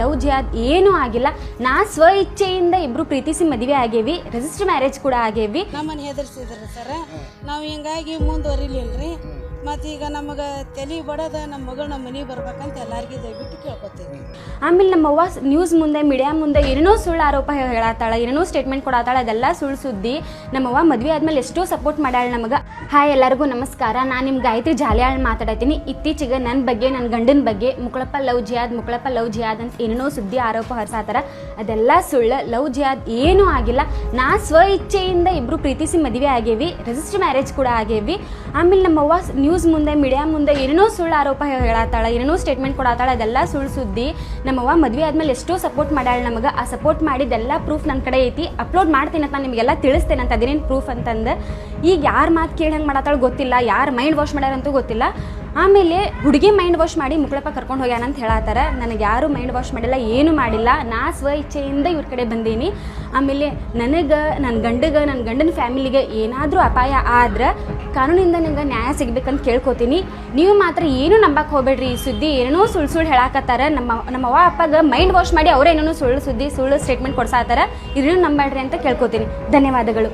Love ಜಿಯಾದ್ ಏನೂ ಆಗಿಲ್ಲ. ನಾ ಸ್ವ ಇಚ್ಛೆಯಿಂದ ಇಬ್ರು ಪ್ರೀತಿಸಿ ಮದುವೆ ಆಗೇವಿ ರಿಜಿಸ್ಟರ್ ಮ್ಯಾರೇಜ್ ಕೂಡ ಆಗೇವಿ. ನಮ್ಮನ್ನ ಹೆದರ್ಸಿದ್ರು ಸರ್. ನಾವು ಹಿಂಗಾಗಿ ಮುಂದುವರಿಲಿಲ್ರಿ. ಮತ್ತು ನಮಗೆ ತಲೆ ಬಡದ ನಮ್ಮ ಮಗಳು ನಮ್ಮ ಮನೆಗೆ ಬರ್ಬೇಕಂತ ಎಲ್ಲರಿಗೂ ದಯವಿಟ್ಟು ಕೇಳ್ಕೊತೀವಿ. ಆಮೇಲೆ ನಮ್ಮ ಅವ್ವ ನ್ಯೂಸ್ ಮುಂದೆ ಮೀಡಿಯಾ ಮುಂದೆ ಏನೇನೋ ಸುಳ್ಳು ಆರೋಪ ಹೇಳತ್ತಾಳ ಏನೇನೋ ಸ್ಟೇಟ್ಮೆಂಟ್ ಕೊಡತ್ತಾಳ ಅದೆಲ್ಲ ಸುಳ್ಳು ಸುದ್ದಿ. ನಮ್ಮವ್ವ ಮದುವೆ ಆದ್ಮೇಲೆ ಎಷ್ಟೋ ಸಪೋರ್ಟ್ ಮಾಡ್ಯಾಳ ನಮಗೆ. ಹಾಯ್ ಎಲ್ಲರಿಗೂ ನಮಸ್ಕಾರ, ನಾನು ನಿಮ್ಮ ಗಾಯತ್ರಿ ಜಾಲಿಯಾಳ್ ಮಾತಾಡತ್ತೀನಿ ಇತ್ತೀಚೆಗೆ ನನ್ನ ಬಗ್ಗೆ ನನ್ನ ಗಂಡನ ಬಗ್ಗೆ ಮುಕ್ಕಳಪ್ಪ ಲವ್ ಜಿಯಾದ್ ಮುಕ್ಕಳಪ್ಪ ಲವ್ ಜಿಯಾದ್ ಅಂತ ಏನೇನೋ ಸುದ್ದಿ ಆರೋಪ ಹೊರಸಾತಾರ. ಅದೆಲ್ಲ ಸುಳ್ಳು, ಲವ್ ಜಿಯಾದ್ ಏನೂ ಆಗಿಲ್ಲ. ನಾ ಸ್ವ ಇಚ್ಛೆಯಿಂದ ಇಬ್ರು ಪ್ರೀತಿಸಿ ಮದುವೆ ಆಗೇವಿ ರಿಜಿಸ್ಟರ್ ಮ್ಯಾರೇಜ್ ಕೂಡ ಆಗೇವಿ. ಆಮೇಲೆ ನಮ್ಮವ್ವ ನ್ಯೂಸ್ ಮುಂದೆ, ಮೀಡಿಯಾ ಮುಂದೆ ಏನೇನೋ ಸುಳ್ಳು ಆರೋಪ ಹೇಳತ್ತಾಳ ಏನೇನೋ ಸ್ಟೇಟ್ಮೆಂಟ್ ಕೊಡತ್ತಾಳ ಅದೆಲ್ಲ ಸುಳ್ಳು ಸುದ್ದಿ. ನಮ್ಮವ್ವ ಮದುವೆ ಆದ್ಮೇಲೆ ಎಷ್ಟೋ ಸಪೋರ್ಟ್ ಮಾಡ್ಯಾಳ ನಮಗೆ. ಆ ಸಪೋರ್ಟ್ ಮಾಡಿದ್ದೆಲ್ಲ ಪ್ರೂಫ್ ನನ್ನ ಕಡೆ ಐತಿ. ಅಪ್ಲೋಡ್ ಮಾಡ್ತೀನಿ ಅಂತ ನಿಮಗೆಲ್ಲ ತಿಳಿಸ್ತೇನೆ ಅಂತ, ಅದೇನೇನು ಪ್ರೂಫ್ ಅಂತಂದು. ಈಗ ಯಾರು ಮಾತು ಕೇಳಿ ಹಂಗೆ ಮಾಡತ್ತಾಳ ಗೊತ್ತಿಲ್ಲ. ಯಾರು ಮೈಂಡ್ ವಾಶ್ ಮಾಡ್ಯಾರಂತೂ ಗೊತ್ತಿಲ್ಲ. ಆಮೇಲೆ ಹುಡುಗಿ ಮೈಂಡ್ ವಾಶ್ ಮಾಡಿ ಮುಕ್ಕಳಪ್ಪ ಕರ್ಕೊಂಡು ಹೋಗ್ಯಾನ ಅಂತ ಹೇಳತ್ತಾರ ನನಗೆ ಯಾರು ಮೈಂಡ್ ವಾಶ್ ಮಾಡಿಲ್ಲ, ಏನು ಮಾಡಿಲ್ಲ. ನಾ ಸ್ವ ಇಚ್ಛೆಯಿಂದ ಇವ್ರ ಕಡೆ ಬಂದೀನಿ. ಆಮೇಲೆ ನನಗೆ ನನ್ನ ಗಂಡಗ ನನ್ನ ಗಂಡನ ಫ್ಯಾಮಿಲಿಗೆ ಏನಾದರೂ ಅಪಾಯ ಆದ್ರೆ ಕಾನೂನಿಂದ ನಿಮ್ಗೆ ನ್ಯಾಯ ಸಿಗ್ಬೇಕಂತ ಕೇಳ್ಕೊತೀನಿ. ನೀವು ಮಾತ್ರ ಏನು ನಂಬಕ್ಕೆ ಹೋಗ್ಬೇಡ್ರಿ. ಈ ಸುದ್ದಿ ಏನೇನೋ ಸುಳ್ಳು ಸುಳ್ಳು ಹೇಳಾಕತ್ತಾರ. ನಮ್ಮ ನಮ್ಮ ಅವ್ವ ಅಪ್ಪಗೆ ಮೈಂಡ್ ವಾಶ್ ಮಾಡಿ ಅವರೇ ಏನೇನೋ ಸುಳ್ಳು ಸುದ್ದಿ, ಸುಳ್ಳು ಸ್ಟೇಟ್ಮೆಂಟ್ ಕೊಡ್ಸಾತಾರ ಇದನ್ನು ನಂಬೇಡ್ರಿ ಅಂತ ಕೇಳ್ಕೊತೀನಿ. ಧನ್ಯವಾದಗಳು.